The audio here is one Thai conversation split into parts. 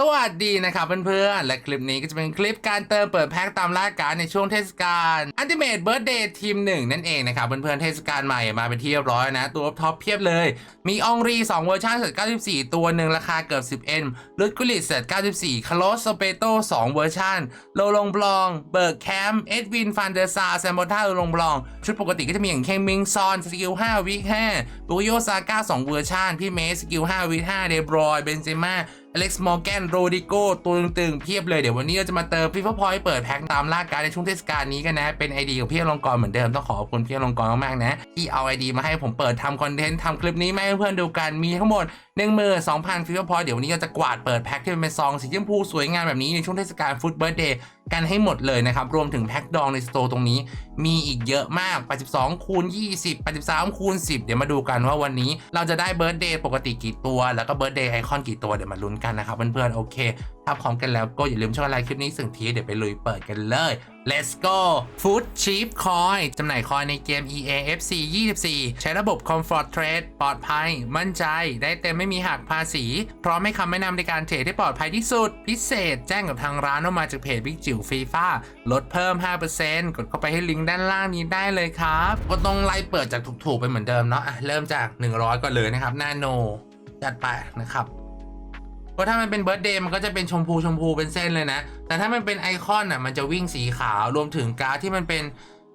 สวัสดีนะครับเพื่อนๆ และคลิปนี้ก็จะเป็นคลิปการเติมเปิดแพ็คตามล่าการในช่วงเทศกาล Ultimate Birthday ทีมหนึ่งนั่นเองนะครับเพื่อนๆ เทศกาลใหม่มาเป็นที่เรียบร้อยนะ ตัวท็อปเพียบเลย มีองรี 2 เวอร์ชันเสร็จ94 ตัวหนึ่งราคาเกือบ 10 M ลุดกุลิตเสร็จ94คาร์ลสสเปโต2เวอร์ชันโลลงบลอง เบิร์กแคมป์เอ็ดวินฟันเดอร์ซาแซมโบท่าโลลงบลอง ชุดปกติก็จะมีอย่างเคงมิงซอนสกิล5วิ5บุโยซาก้า2เวอร์ชันพี่เมสสกิล5วิ5เดบรอยเบนเซม่าอเล็กซ์มอร์แกนโรดิโกตัวตึงๆเพียบเลยเดี๋ยววันนี้เราจะมาเติมฟีฟ่าพอยต์เปิดแพ็คตามล่าการในช่วงเทศกาลนี้กันนะ เป็นไอเดียของพี่อลงกรณ์เหมือนเดิมต้องขอขอบคุณพี่อลงกรณ์มากๆนะ ที่เอาไอเดียมาให้ผมเปิดทำคอนเทนต์ทำคลิปนี้มาให้เพื่อนๆดูกันมีทั้งหมด 1 2 0 0 0ฟีฟ่าพอยต์เดี๋ยววันนี้เราจะกวาดเปิดแพ็คที่เป็นซองสีชมพูสวยงามแบบนี้ในช่วงเทศกาลฟุตเบิร์ดเดย์กันให้หมดเลยนะครับ รวมถึงแพ็คดองในสโตร์ตรงนี้ มีอีกเยอะมาก 82 คูณ 20 83 คูณ 10 เดี๋ยวมาดูกันว่าวันนี้เราจะได้เบิร์ดเดย์ปกติกี่ตัว แล้วก็เบิร์ดเดย์ไอคอนกี่ตัว เดี๋ยวมาลุ้นกันนะครับเพื่อนๆ โอเค ถ้าพร้อมกันแล้วก็อย่าลืมช่วยไลค์คลิปนี้สิ่งทีเดี๋ยวไปลุยเปิดกันเลย let's go food cheap coin จำหน่ายคอยในเกม EA FC 24 ใช้ระบบ comfort trade ปลอดภัย มั่นใจ ได้เต็มไม่มีหักภาษี พร้อมให้คำแนะนำในการเทรดที่ปลอดภัยที่สุด พิเศษแจ้งกับทางร้านว่ามาจากเพจบิ๊กจิ๋วฟีฟ่าลดเพิ่ม 5%กดเข้าไปให้ลิงก์ด้านล่างนี้ได้เลยครับ ก็ต้องไล่เปิดจากถูกๆไปเหมือนเดิมเนาะเริ่มจาก 100 ก่อนเลยนะครับหน้าโนจัดไปนะครับ ราะถ้ามันเป็นเบิร์ d เดย์มันก็จะเป็นชมพูชมพูเป็นเส้นเลยนะ แต่ถ้ามันเป็นไอคอนอะมันจะวิ่งสีขาวรวมถึงการ์ดที่มันเป็น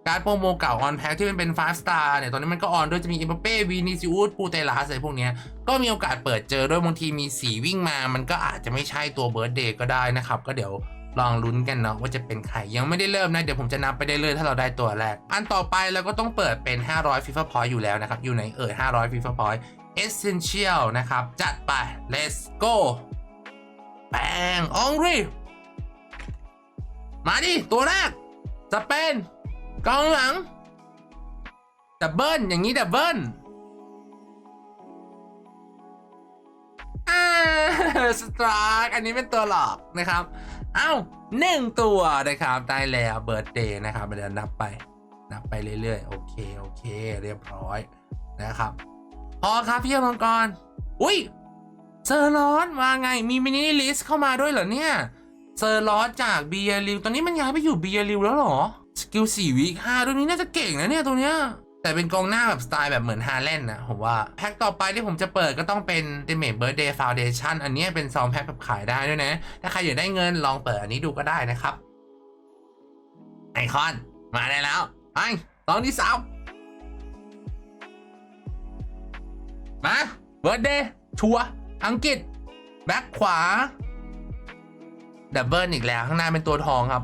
การ์ดโปรโมเก่าออนแพ็คที่มันเป็นฟาสตาร์เนี่ย ตอนนี้มันก็ออนด้วยจะมีอิมบัปเป้วีนิซิอุสปูเตลาสอะไรพวกนี้ก็มีโอกาสเปิดเจอด้วยบางทีมีสีวิ่งมา มันก็อาจจะไม่ใช่ตัวเบิร์ d เดย์ก็ได้นะครับ ก็เดี๋ยวลองลุ้นกันเนาะว่าจะเป็นใคร ยังไม่ได้เริ่มนะ เดี๋ยวผมจะนับไปได้เลยถ้าเราได้ตัวแรก อันต่อไปเราก็ต้องเปิดเป็น 500 FIFA Point อยู่แล้วนะครับ อยู่ในเอ่ย500 FIFA Point Essential นะครับ จัดไป let's go แปงอองรีมาดิ ตัวแรก จะเป็นกองหลังดับเบิลอย่างนี้ดับเบิลสตาร์กอันนี้เป็นตัวหลอกนะครับ เอ้าหนึ่งตัวนะครับ ได้แล้วเบิร์ดเดย์นะครับเดี๋ยวนับไป นับไปเรื่อยๆ โอเค โอเค เรียบร้อยนะครับ พอครับพี่อลงกร อุ้ยเซอร์ลอสมาไงมีมินิลิสเข้ามาด้วยเหรอเนี่ย เซอร์ลอสจากเบียริวตอนนี้มันย้ายไปอยู่เบียริวแล้วเหรอ สกิลสี่วีห้าตัวนี้น่าจะเก่งนะเนี่ยตัวเนี้ยแต่เป็นกองหน้าแบบสไตล์แบบเหมือนฮาแลนนะผมว่า แพ็คต่อไปที่ผมจะเปิดก็ต้องเป็น The m a d Birthday Foundation อันเนี้ยเป็นซองแพ็คแบบขายได้ด้วยนะ ถ้าใครอยากได้เงินลองเปิดอันนี้ดูก็ได้นะครับ ไอคอน มาได้แล้วไปตอนที่สาม มาเบิร์ดเดย์ชัวอังกฤษ แบ็คขวาดับเบิลอีกแล้ว ข้างหน้าเป็นตัวทองครับ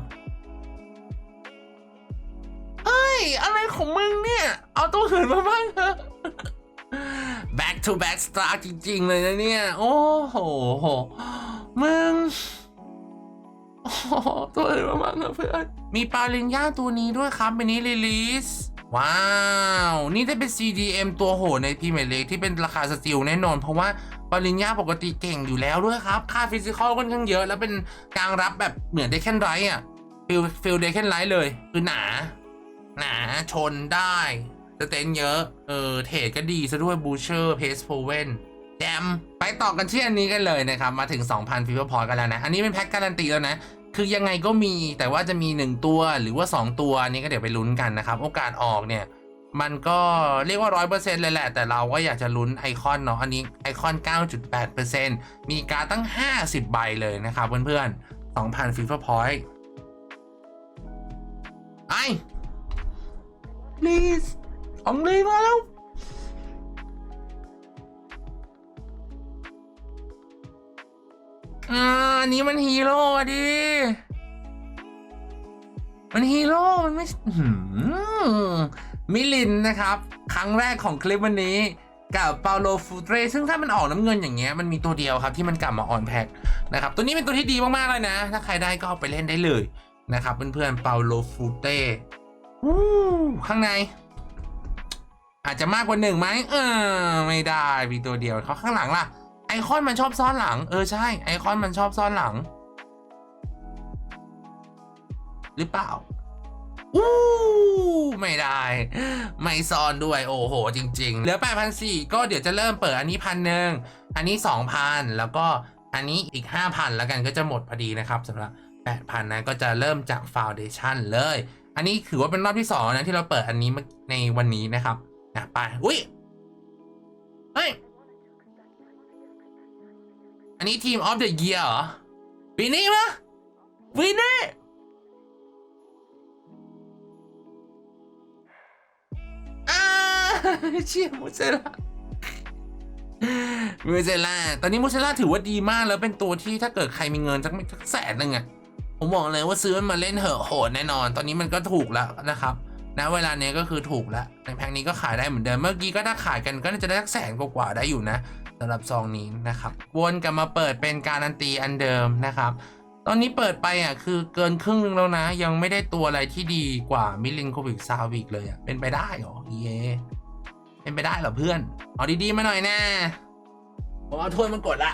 เฮ้ย อะไรของมึงเนี่ย เอาตัวอื่นมาบ้างเถอะ back to back star จริง ๆ เลยนะเนี่ย โอ้โห มึงโอ้โหตัวอื่นมาบ้างเถอะเพื่อน มีปาลินย่าตัวนี้ด้วยครับเป็นนี้รีลิส ว้าว นี่ได้เป็น CDM ตัวโหดในพรีเมียร์ลีกที่เป็นราคาสติลแน่นอน เพราะว่าปริญญาปกติเก่งอยู่แล้วด้วยครับ ค่าฟิสิกอลค่อนข้างเยอะ แล้วเป็นกลางรับแบบเหมือนเดคแคนไรอะฟิลฟิลเดคแคนไรเลย คือหนา หนาชนได้สเตนเยอะ เออ เทรดก็ดีซะด้วยบูเชอร์เพสโพเวนแจมไปต่อกันที่อันนี้กันเลยนะครับ มาถึง 2,000ฟิวพอร์ตกันแล้วนะ อันนี้เป็นแพ็คการันตีแล้วนะ คือยังไงก็มีแต่ว่าจะมี 1 ตัวหรือว่า 2 ตัวนนี้ก็เดี๋ยวไปลุ้นกันนะครับ โอกาสออกเนี่ย มันก็เรียกว่าร้อยเปอร์เซ็นต์เลยแหละ แต่เราก็อยากจะลุ้นไอคอนเนาะอันนี้ไอคอน 9.8%มีการตั้ง 50 ใบเลยนะครับเพื่อนๆ 2,000ฟิฟพอยต์ไอ please ของลีมาแล้ว อ่าอันนี้มันฮีโร่อะดิ มันฮีโร่ มันไม่หือมิลินนะครับ ครั้งแรกของคลิปวันนี้กับเปาโลฟูเตรซึ่งถ้ามันออกน้ำเงินอย่างเงี้ยมันมีตัวเดียวครับที่มันกลับมาออนแพ็คนะครับตัวนี้เป็นตัวที่ดีมากๆเลยนะ ถ้าใครได้ก็เอาไปเล่นได้เลยนะครับเพื่อนๆเปาโลฟูเต้วู้ข้างใน อาจจะมากกว่าหนึ่งไหมเออไม่ได้มีตัวเดียวเขาข้างหลังล่ะ ไอคอนมันชอบซ่อนหลัง เออใช่ ไอคอนมันชอบซ่อนหลัง หรือเปล่าอู้ไม่ได้ ไม่ซ่อนด้วยโอ้โห จริง ๆ เหลือ 8,400 ก็เดี๋ยวจะเริ่มเปิดอันนี้พันหนึ่งอันนี้ 2,000 แล้วก็อันนี้อีก 5,000 แล้วกันก็จะหมดพอดีนะครับสำหรับ 8,000 นะก็จะเริ่มจากฟาวเดชันเลย อันนี้ถือว่าเป็นรอบที่สองนะ ที่เราเปิดอันนี้ในวันนี้นะครับนะไป อุ้ยเฮ้ย อันนี้ทีมออฟเดอะเยียร์เหรอปีนี้มะปีนี้อ่าเชี่ยมูเซล่ามูเซล่าตอนนี้มูเซล่าถือว่าดีมากแล้วเป็นตัวที่ถ้าเกิดใครมีเงินสักสักแสนนึงอะผมบอกเลยว่าซื้อมันมาเล่นเหอะโหดแน่นอน ตอนนี้มันก็ถูกแล้วนะครับณเวลาเนี้ยก็คือถูกแล้วในแพ็คนี้ก็ขายได้เหมือนเดิม เมื่อกี้ก็ถ้าขายกันก็น่าจะได้สักแสนกว่าได้อยู่นะ สำหรับซองนี้นะครับวนกลับมาเปิดเป็นการันตีอันเดิมนะครับ ตอนนี้เปิดไปอะคือเกินครึ่งนึงแล้วนะ ยังไม่ได้ตัวอะไรที่ดีกว่ามิลินโควิกซาวิกเลยอะเป็นไปได้เหรอเยเป็นไปได้เหรอเพื่อนเอาดีๆมาหน่อยแน่ผมเอาถ้วยมากดละ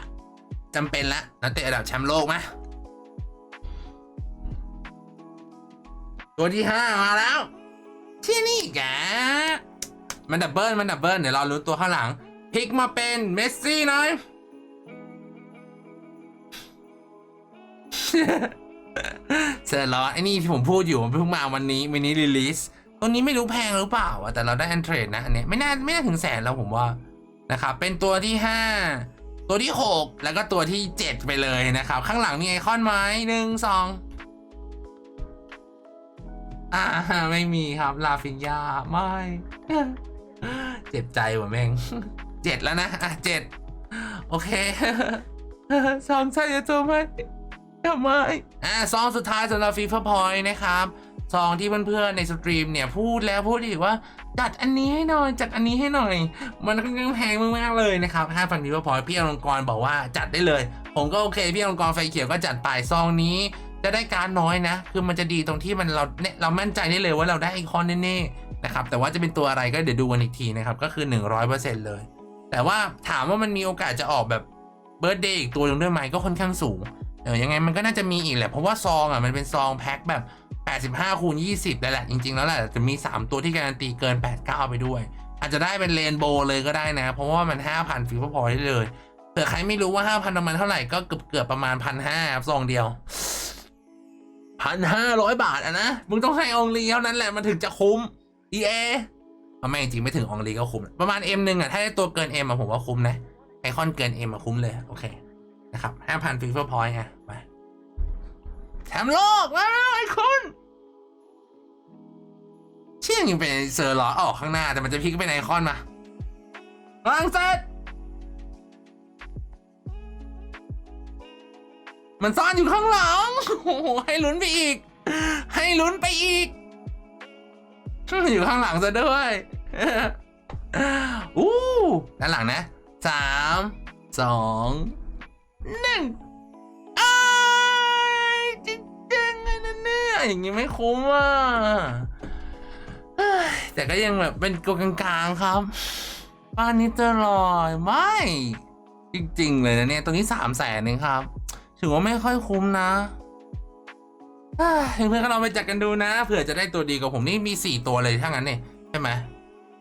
จำเป็นละนักเตะระดับแชมป์โลกไหมตัวที่ห้ามาแล้ว ที่นี่แกมันดับเบิลมันดับเบิลเดี๋ยวเรารู้ตัวข้างหลัง พลิกมาเป็นเมสซี่หน่อยเสร็จแล้วไอ้นี่ที่ผมพูดอยู่มันเพิ่งมาวันนี้มินิรีลิสตัวนี้ไม่รู้แพงหรือเปล่าแต่เราได้อันเทรดนะอันนี้ไม่น่าไม่น่าถึงแสนแล้วผมว่านะครับเป็นตัวที่ 5 ตัวที่ 6 แล้วก็ตัวที่ 7 ไปเลยนะครับ ข้างหลังมีไอคอนไหมหนึ่งสองอ่าไม่มีครับลาฟินยาไม่ เจ็บใจว่ะแม่ง เจ็ดแล้วนะ อะเจ็ดโอเคสองใช่จะตัวไหมทำไมอะซองสุดท้ายสำหรับฟีฟ่าพอยนะครับซองที่เพื่อนๆในสตรีมเนี่ยพูดแล้วพูดอีกว่าจัดอันนี้ให้หน่อยจัดอันนี้ให้หน่อย มันค่อนข้างแพงมากๆเลยนะครับห้าพันฟีฟ่าพอยพี่อลงกรบอกว่าจัดได้เลย ผมก็โอเค พี่อลงกรไฟเขียวก็จัดไปซองนี้ จะได้การน้อยนะ คือมันจะดีตรงที่มันเราเนี่ยเรามั่นใจได้เลยว่าเราได้ไอคอนแน่ๆนะครับแต่ว่าจะเป็นตัวอะไรก็เดี๋ยวดูกันอีกทีนะครับก็คือ 100%เลย แต่ว่าถามว่ามันมีโอกาสจะออกแบบเบิร์ d เดย์อีกตัวหนึงด้วยไหมก็ค่อนข้างสูงเออยังไงมันก็น่าจะมีอีกแหละ เพราะว่าซองอะมันเป็นซองแพ็คแบบ 85คูณ20แล้วแหละ จริง ๆ แล้วแหละจะมี 3 ตัวที่การันตีเกิน 89 ไปด้วย อาจจะได้เป็นเรนโบว์เลยก็ได้นะ เพราะว่ามัน 5,000ฟีพอได้เลยเผื่อใครไม่รู้ว่า 5,000ประมาณเท่าไหร่ก็เกือบเกือบประมาณ 1,500ซองเดียวพันห้าร้อยบาทอะนะ มึงต้องให้องลีเท่านั้นแหละมันถึงจะคุ้ม EA เอาไม่จริงไม่ถึงองลีก็คุ้ม ประมาณ M หนึ่งอะ ถ้าได้ตัวเกิน M อะผมว่าคุ้มนะ ไอคอนเกิน M อะคุ้มเลย โอเค นะครับห้าพันฟีเฟอร์พอยต์ไงไปแชมป์โลกแล้วไอคอนเชี่ยยังเป็นเซอร์ลอออกข้างหน้าแต่มันจะพลิกเป็นไอคอนมาฝรั่งเศสมันซ่อนอยู่ข้างหลัง โอ้โห ให้ลุ้นไปอีก ให้ลุ้นไปอีก อยู่ข้างหลังซะด้วยอู้ด้านหลังนะสามสองหนึ่งอ้ายจริงๆเลยนะเนี่ยอย่างงี้ไม่คุ้มอะเอ้ยแต่ก็ยังแบบเป็นตัวกลางๆครับ บ้านนี้จะลอยไม่ จริง ๆ เลยนะเนี่ยตัวนี้สามแสนเองครับ ถือว่าไม่ค่อยคุ้มนะ เพื่อนๆก็ลองไปจัดกันดูนะ เผื่อจะได้ตัวดีกว่าผมนี่มี 4 ตัวเลยถ้างั้นเนี่ยใช่ไหม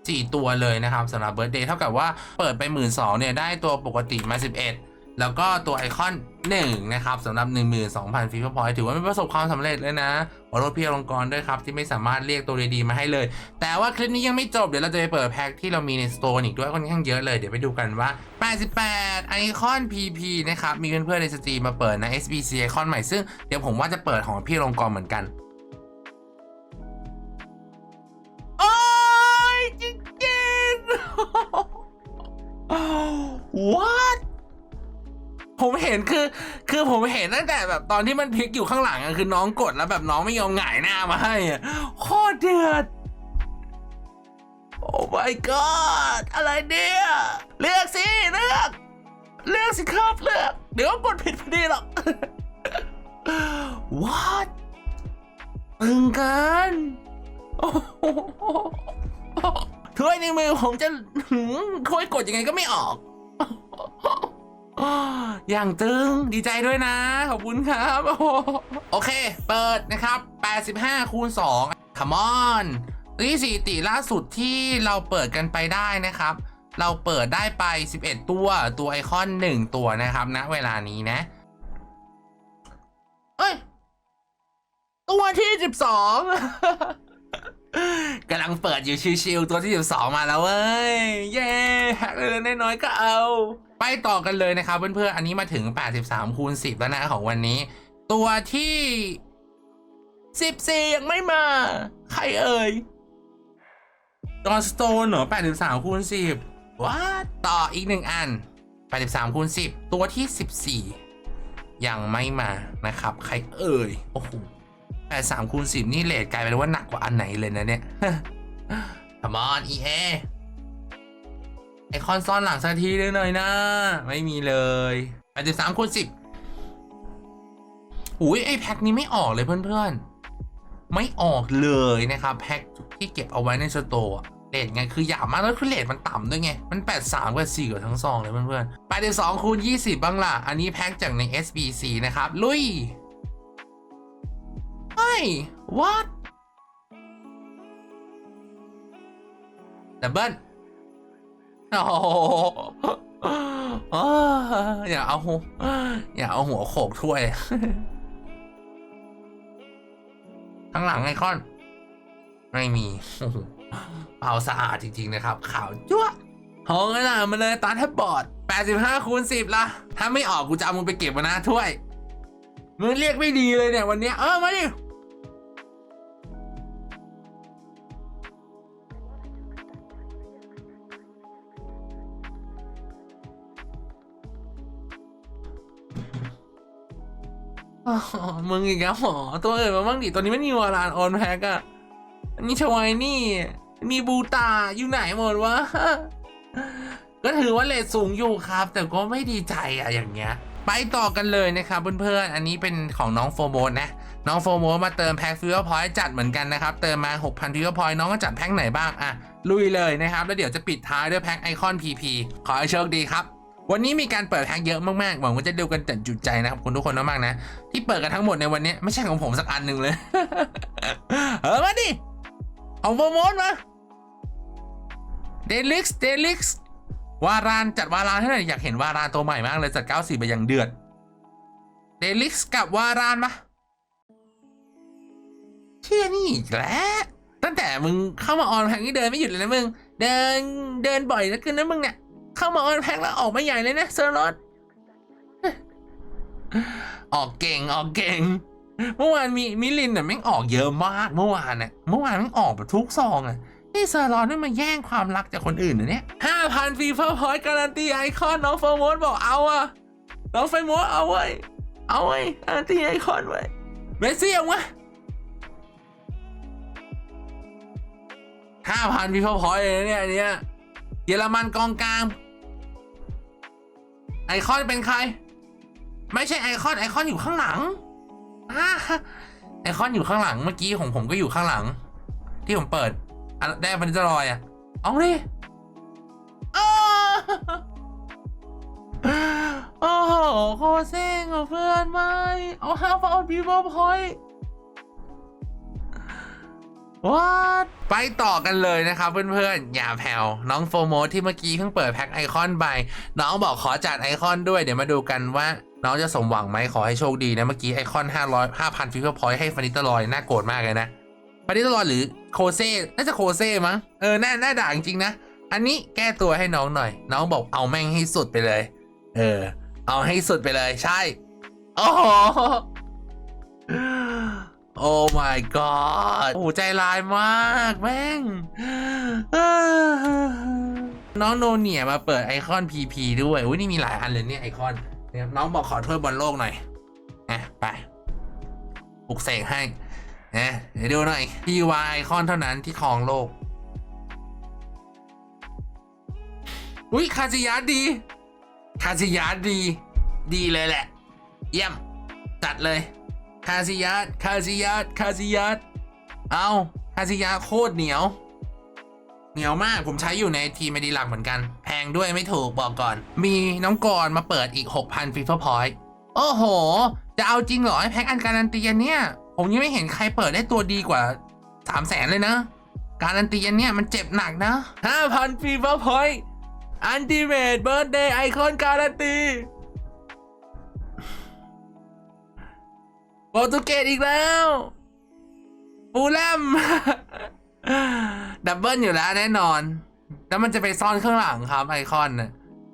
สี่ตัวเลยนะครับสำหรับเบิร์ดเดย์เท่ากับว่าเปิดไปหมื่นสองเนี่ยได้ตัวปกติมา 11 แล้วก็ตัวไอคอน 1 นะครับสำหรับ 12,000 ฟีฟ่าพอยถือว่าเป็นประสบความสำเร็จเลยนะขอโทษพี่อลงกรด้วยครับ ที่ไม่สามารถเรียกตัวดีๆมาให้เลย แต่ว่าคลิปนี้ยังไม่จบ เดี๋ยวเราจะไปเปิดแพ็คที่เรามีในสโตร์อีกด้วยค่อนข้างเยอะเลย เดี๋ยวไปดูกันว่า 88 ไอคอน PP นะครับ มีเพื่อนๆในสตรีมมาเปิดนะ SBC ไอคอนใหม่ซึ่งเดี๋ยวผมว่าจะเปิดของพี่อลงกรเหมือนกัน ผมเห็นคือ คือผมเห็นตั้งแต่แบบตอนที่มันพลิกอยู่ข้างหลังอะคือน้องกดแล้วแบบน้องไม่ยอมหงายหน้ามาให้อะโคตรเดือด โอ้ my god อะไรเนี่ย เลือกสิเลือก เลือกสิครับเลือก เดี๋ยวกดผิดพอดีหรอก what ตึงกันถ้วยในมือผมจะถ้วยกดยังไงก็ไม่ออก อย่างตึงดีใจด้วยนะ ขอบคุณครับ โอเค เปิดนะครับ 85 คูณ2 come on นี่สถิติล่าสุดที่เราเปิดกันไปได้นะครับ เราเปิดได้ไป 11 ตัว ตัวไอคอน 1 ตัวนะครับณเวลานี้นะ เอ้ย ตัวที่ 12 กำลังเปิดอยู่ชิวๆตัวที่ 12 มาแล้วเว้ย เย้แฮกเลยน้อยๆก็เอา ไปต่อกันเลยนะครับเพื่อนๆ อันนี้มาถึง 83 คูณ 10 แล้วนะของวันนี้ ตัวที่ 14 ยังไม่มา ใครเอ่ยจอนสโตนเหรอ 83 คูณ 10ว้าต่ออีกหนึ่งอัน 83 คูณ 10 ตัวที่ 14 ยังไม่มานะครับ ใครเอ่ย โอ้โห 83คูณ10นี่เลทกลายเป็นว่าหนักกว่าอันไหนเลยนะเนี่ย Come on EA ไอคอนซ่อนหลังสักทีได้หน่อยนะ ไม่มีเลย83คูณ10อุ้ยไอแพ็คนี้ไม่ออกเลยเพื่อนๆ ไม่ออกเลยนะครับแพ็คที่เก็บเอาไว้ในสโตร์อะเลทไงคือหยาบมากแล้วคือเลทมันต่ำด้วยไง มัน 83กับ4กับทั้งซองเลยเพื่อนๆ82คูณ20 บ้างล่ะ อันนี้แพ็คจากใน SBC นะครับ ลุย what ดับเบิลโอ้โหอ้าวอย่าเอาอย่าเอาหัวโขกถ้วย ข้างหลังไอคอน ไม่มีโอ้โหเปล่าสะอาดจริง ๆ นะครับ ขาวจั๊วะหองขนาดมาเลยตาแทบบอด85คูณ10 ละ ถ้าไม่ออกกูจะเอามึงไปเก็บมานะถ้วย มึงเรียกไม่ดีเลยเนี่ยวันเนี้ยเออ มาดิ อ๋อมึงอีกแล้วหมอตัวอื่นมาบ้างดิตัวนี้ไม่มีวารานออนแพ็กอะมีชวายนี่ มีบูตาอยู่ไหนหมดวะ ก็ถือว่าเลทสูงอยู่ครับ แต่ก็ไม่ดีใจอะอย่างเงี้ย ไปต่อกันเลยนะครับเพื่อนๆ อันนี้เป็นของน้องโฟโมนนะ น้องโฟโมนมาเติมแพ็คฟิวพอยต์จัดเหมือนกันนะครับ เติมมา 6,000ฟิวพอยต์น้องก็จัดแพ็คไหนบ้างอะลุยเลยนะครับ แล้วเดี๋ยวจะปิดท้ายด้วยแพ็คไอคอน PP ขอให้โชคดีครับ วันนี้มีการเปิดแพ็คเยอะมากๆหวังว่าจะดูกันแต่จุใจนะครับคุณทุกคนมากๆนะ ที่เปิดกันทั้งหมดในวันนี้ไม่ใช่ของผมสักอันหนึ่งเลย เออมาดิของโฟโมนมาเดลิกส์เดลิกส์วารานจัดวารานให้หน่อยอยากเห็นวารานตัวใหม่มากเลยจัด94ไปอย่างเดือดเดลิกส์กับวารานมาเชี่ยนี่อีกแล้วตั้งแต่มึงเข้ามาออนแพ็คนี่เดินไม่หยุดเลยนะมึง เดินเดินบ่อยแล้วกันนะมึงเนี่ย เข้ามาออนแพ็คแล้วออกมาใหญ่เลยนะเซอร์รอดออกเก่งออกเก่ง เมื่อวานมีมิลินน่ะแม่งออกเยอะมากเมื่อวานน่ะเมื่อวานแม่งออกแบบทุกซองอะนี่เซอร์รอนไม่มาแย่งความรักจากคนอื่นนะเนี่ยห้าพันฟีเฟอร์พอยต์การันตีไอคอนน้องโฟร์โมสบอกเอาอะน้องไฟโมสเอาไว้เอาไว้การันตีไอคอนไว้เมสซี่เอาไว้ห้าพันฟีเฟอร์พอยต์เลยนะเนี่ยอันเนี้ยเยอรมันกองกลาง ไอคอนเป็นใคร ไม่ใช่ไอคอนไอคอนอยู่ข้างหลังอ่าไอคอนอยู่ข้างหลังเมื่อกี้ของผมก็อยู่ข้างหลัง ที่ผมเปิดได้ฟันจะรอยอะเอาดิอ้าโอ้โหโคเซ็งเพื่อนไม่เอาห้าฟเอาพีบอพอย วัดไปต่อกันเลยนะครับเพื่อนๆ อย่าแผ่วน้องโฟโมที่เมื่อกี้เพิ่งเปิดแพ็คไอคอนไปน้องบอกขอจัดไอคอนด้วยเดี๋ยวมาดูกันว่าน้องจะสมหวังไหมขอให้โชคดีนะ เมื่อกี้ไอคอน 500 5,000ฟิวเจอร์พอยต์ให้ฟานิตลอย น่าโกรธมากเลยนะฟานิตลอยหรือโคเซ่น่าจะโคเซ่มั้งเออน่าน่าด่าจริงนะ อันนี้แก้ตัวให้น้องหน่อย น้องบอกเอาแม่งให้สุดไปเลย เออ เอาให้สุดไปเลยใช่โอ้โห โอ้ my god โอ้ใจร้ายมากแม่ง น้องโนเนียมาเปิดไอคอน PP ด้วยอุ้ยนี่มีหลายอันเลยเนี่ยไอคอนเนี่ยน้องบอกขอถ้วยบอลโลกหน่อยนะไปปลุกเสกให้นะเดี๋ยวดูหน่อยพี่วาไอคอนเท่านั้นที่ครองโลก อุ้ยคาซิยาดี คาซิยาดี ดีเลยแหละ เยี่ยม จัดเลย คาซิยัสคาซิยัสคาซิยัสเอาคาซิยัสโคตรเหนียว เหนียวมากผมใช้อยู่ในทีมไม่ดีหลักเหมือนกัน แพงด้วยไม่ถูกบอกก่อน มีน้องกรมาเปิดอีก 6,000ฟีเฟอร์พอยต์โอ้โห จะเอาจริงเหรอไอแพ็กอันการันตีอันเนี่ย ผมยังไม่เห็นใครเปิดได้ตัวดีกว่า 3 0 0แสนเลยนะ การันตีอันเนี่ยมันเจ็บหนักนะ5,000ฟีเฟอร์พอยต์อันติเมตเบิร์ดเดย์ไอคอนการันตี โปรตุเกสอีกแล้วฟูลแลมดับเบิลอยู่แล้วแน่นอน แล้วมันจะไปซ่อนข้างหลังครับไอคอนน่ะ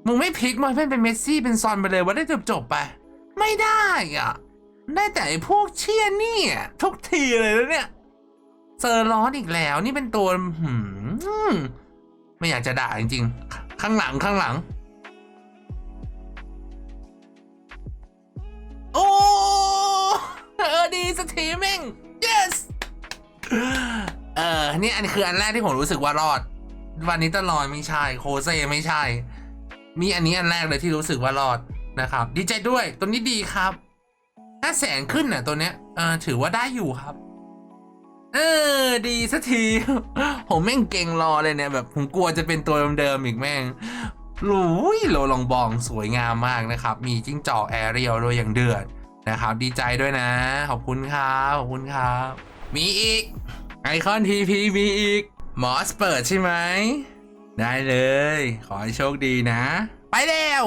มึงไม่พลิกมันเป็นเป็นเมสซี่เป็นซอนไปเลยว่าได้จบจบไป ไม่ได้อะ ได้แต่ไอพวกเชียนี่ทุกทีเลยแล้วเนี่ย เซอร์ร้อนอีกแล้วนี่เป็นตัวหืมไม่อยากจะด่าจริงๆ ข้างหลังข้างหลัง โอ้ เออดีสตรีมมิ่ง yes เออนี่อันคืออันแรกที่ผมรู้สึกว่ารอด วันนี้ตลอดไม่ใช่โคเซไม่ใช่ มีอันนี้อันแรกเลยที่รู้สึกว่ารอดนะครับ ดีใจด้วย ตัวนี้ดีครับห้าแสนขึ้นน่ะตัวเนี้ยเออถือว่าได้อยู่ครับ เออ ดีสักที ผมแม่งเก่งรอเลยเนี่ยแบบผมกลัวจะเป็นตัวเดิมๆอีกแม่งลุยโลลองบองสวยงามมากนะครับ มีจิ้งจอกแอเรียลด้วยอย่างเดือด นะครับดีใจด้วยนะ ขอบคุณครับขอบคุณครับ มีอีกไอคอนทีพีมีอีกมอสเปิดใช่ไหม ได้เลย ขอให้โชคดีนะ ไปแล้ว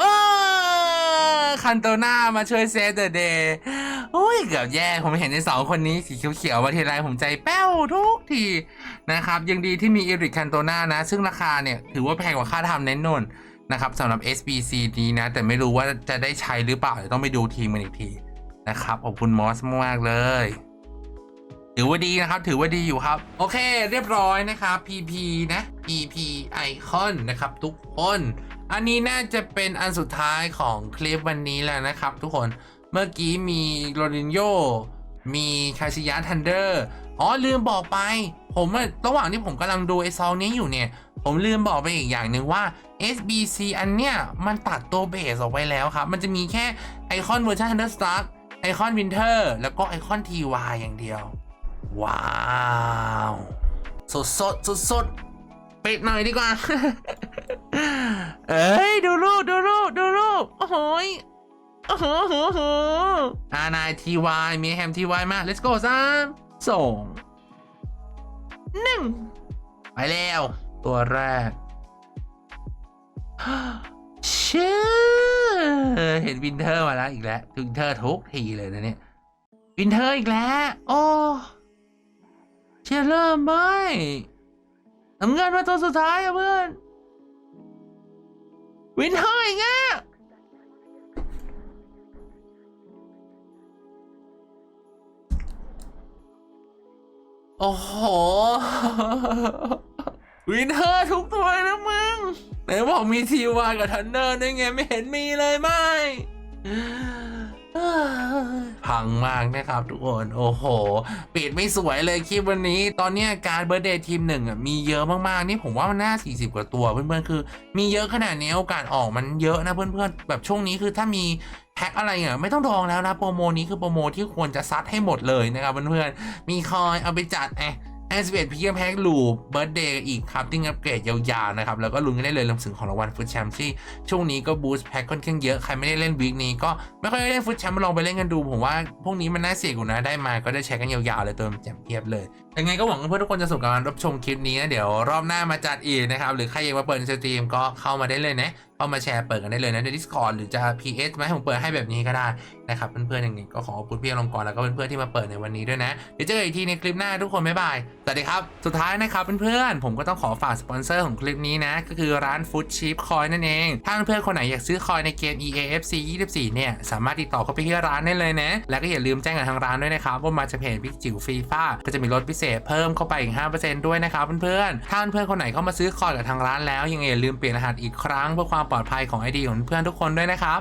เออคันโตนามาช่วยเซฟเดอะเดย์โอ้ยเกือบแย่ ผมเห็นในสองคนนี้สีเขียวๆมาทีไรผมใจแป้วทุกที นะครับ ยังดีที่มีเอริกคันโตนานะ ซึ่งราคาเนี่ย ถือว่าแพงกว่าค่าทำแน่นอน นะครับสำหรับ SBC นี้นะ แต่ไม่รู้ว่าจะได้ใช้หรือเปล่าเดี๋ยวต้องไปดูทีมมันอีกทีนะครับขอบคุณมอสมากเลย ถือว่าดีนะครับ ถือว่าดีอยู่ครับ โอเค เรียบร้อยนะครับ PP นะ PP ไอคอนนะครับ ทุกคน อันนี้น่าจะเป็นอันสุดท้ายของคลิปวันนี้แล้วนะครับ ทุกคนเมื่อกี้มีโรนินโยมีคาชิยะทันเดอร์อ๋อลืมบอกไป ผมระหว่างที่ผมกำลังดูไอซองนี้อยู่เนี่ย ผมลืมบอกไปอีกอย่างหนึ่งว่า SBC อันเนี้ยมันตัดตัวเบสออกไปแล้วครับ มันจะมีแค่ไอคอนเวอร์ชัน Thunderstruck ไอคอนวินเทอร์แล้วก็ไอคอน TY อย่างเดียว ว้าว สดสดสดสดปิดหน่อยดีกว่า เอ้ย ดูรูป ดูรูป ดูรูป โอ้โหยโอ้โหโหโหอานายทีวายมีแฮมทีวายมา let's go สามสองหนึ่งไปแล้ว ตัวแรกชื่อเห็นวินเทอร์มาแล้วอีกแล้ววินเทอร์ทุกทีเลยนะเนี่ยวินเทอร์อีกแล้ว โอ้เชียร์เริ่มไหมน้ำเงินมาตัวสุดท้ายอะเพื่อน วินเทอร์อีกอะโอ้โห วินเทอร์ทุกตัวเลยนะมึงไหนบอกมีทีวากับทันเนอร์ได้ไงไม่เห็นมีเลยไม่พังมากนะครับทุกคน โอ้โห ปิดไม่สวยเลยคลิปวันนี้ ตอนเนี้ยการเบ r ร์เดย์ทีมหนึ่งอะมีเยอะมากๆ นี่ผมว่ามันน่า 40 กว่าตัว เพื่อนๆ คือ มีเยอะขนาดนี้โอกาสออกมันเยอะนะเพื่อนๆ แบบช่วงนี้คือถ้ามีแพ็คอะไรอะไม่ต้องดองแล้วนะโปรโมนี้คือโปรโมที่ควรจะซัดให้หมดเลยนะครับเพื่อนๆ มีคอยเอาไปจัดไอ แอนสเปดพีเอ็มแพ็คลูปเบิร์ดเดย์อีกครับติ้งอัปเกรดยาวๆนะครับ แล้วก็ลุ้นกันได้เลยลำสึงของรางวัลฟุตแชมป์ที่ช่วงนี้ก็บูสต์แพ็คค่อนข้างเยอะ ใครไม่ได้เล่นวีคนี้ก็ไม่ค่อยได้เล่นฟุตแชมป์มาลองไปเล่นกันดู ผมว่าพวกนี้มันน่าเสียงอยู่นะได้มาก็ได้ใช้กันยาวๆเลยเติมแจมเพียบเลยยังไงก็หวังว่าเพื่อนทุกคนจะสนุกกับการรับชมคลิปนี้นะเดี๋ยวรอบหน้ามาจัดอีกนะครับหรือใครอยากมาเปิดสตรีมก็เข้ามาได้เลยนะ เข้ามาแชร์เปิดกันได้เลยนะใน Discord หรือจะ PS ไหมผมเปิดให้แบบนี้ก็ได้นะครับเพื่อนๆอย่างนี้ก็ขอขอบคุณพี่อลงกรแล้วก็เพื่อนๆที่มาเปิดในวันนี้ด้วยนะเดี๋ยวเจอกันอีกทีในคลิปหน้าทุกคนบ๊ายบายสวัสดีครับสุดท้ายนะครับเพื่อนๆผมก็ต้องขอฝากสปอนเซอร์ของคลิปนี้นะก็คือร้าน Food Cheap Coin นั่นเองถ้าเพื่อนๆคนไหนอยากซื้อคอยในเกม EAFC 24 เนี่ยสามารถติดต่อเข้าไปที่ร้านได้เลยนะแล้วก็อย่าลืมแจ้งกับทางร้านด้วยนะครับว่ามาจากเพจพิกจิ๋วฟรีฟ้าก็จะมีลดพิเศษเพิ่มเข้าไปอีก 5%ด้วยนะครับเพื่อนๆถ้าเพื่อนๆคนไหนเข้ามาซื้อคอยกับทางร้านแล้วยังไงอย่าลืมเปลี่ยนรหัสอีกครั้งเพื่อความปลอดภัยของไอดีของเพื่อนทุกคนด้วยนะครับ